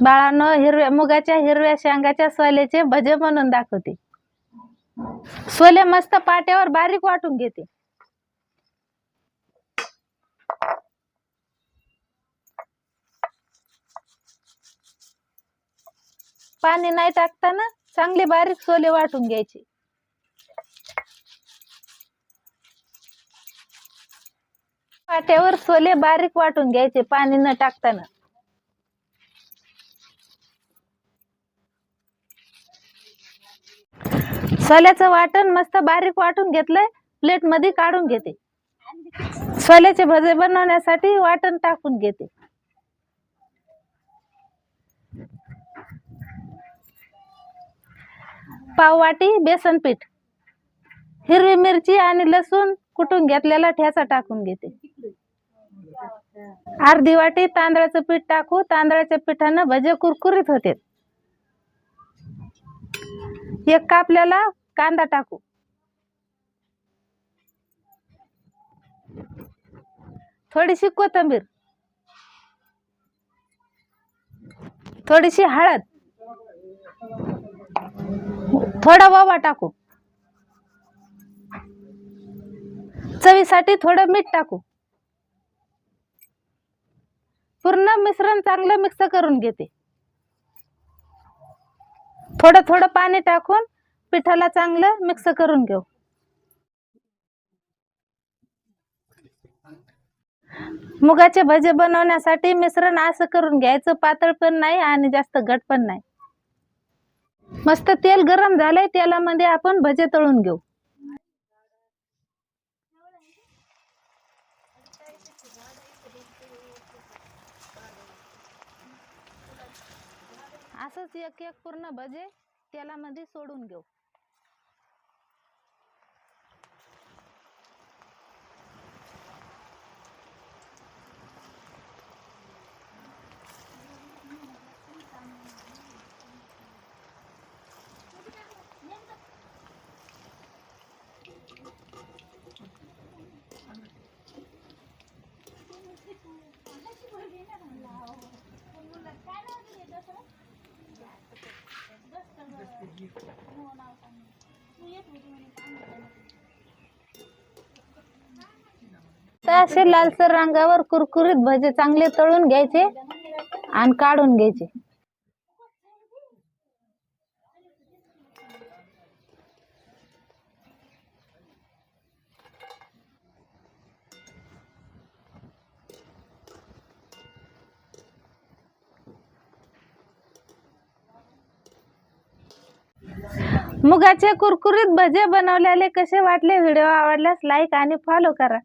बाळानं हिरव्या मुगाच्या हिरव्या शेंगाच्या सोल्याचे भजे बनवून दाखवते. सोले मस्त पाट्यावर बारीक वाटून घेते. पाणी नाही टाकताना चांगले बारीक सोले वाटून घ्यायचे. पाट्यावर सोले बारीक वाटून घ्यायचे पाणी न टाकताना. सोल्याचं वाटण मस्त बारीक वाटून घेतलंय प्लेटमध्ये काढून घेते. सोल्याचे भजे बनवण्यासाठी वाटण टाकून घेते. पाव वाटी बेसन पीठ हिरवी मिरची आणि लसूण कुटून घेतलेला ठ्याचा टाकून घेते. अर्धी वाटी तांदळाचं पीठ टाकू तांदळाच्या पिठानं भजे कुरकुरीत होते. एक कापल्याला कांदा टाकू. थोडीशी कोथिंबीर. थोडीशी हळद. थोडा ओवा टाकू. चवीसाठी थोडं मीठ टाकू. पूर्ण मिश्रण चांगलं मिक्स करून घेते. थोडं थोडं पाणी टाकून पिठाला चांगलं मिक्स करून घेऊ. मुगाचे भजे बनवण्यासाठी मिश्रण असं करून घ्यायचं. पातळ पण नाही आणि जास्त घट पण नाही. मस्त तेल गरम झालंय तेलामध्ये आपण भजे तळून घेऊ. असंच एक एक पूर्ण भजे त्याला मध्ये सोडून घेऊ. असे लालसर रंगावर कुरकुरीत भजे चांगले तळून घ्यायचे आणि काढून घ्यायचे. मुगाचे कुरकुरीत भजे बनवलेले कसे वाटले? व्हिडिओ आवडल्यास लाईक आणि फॉलो करा.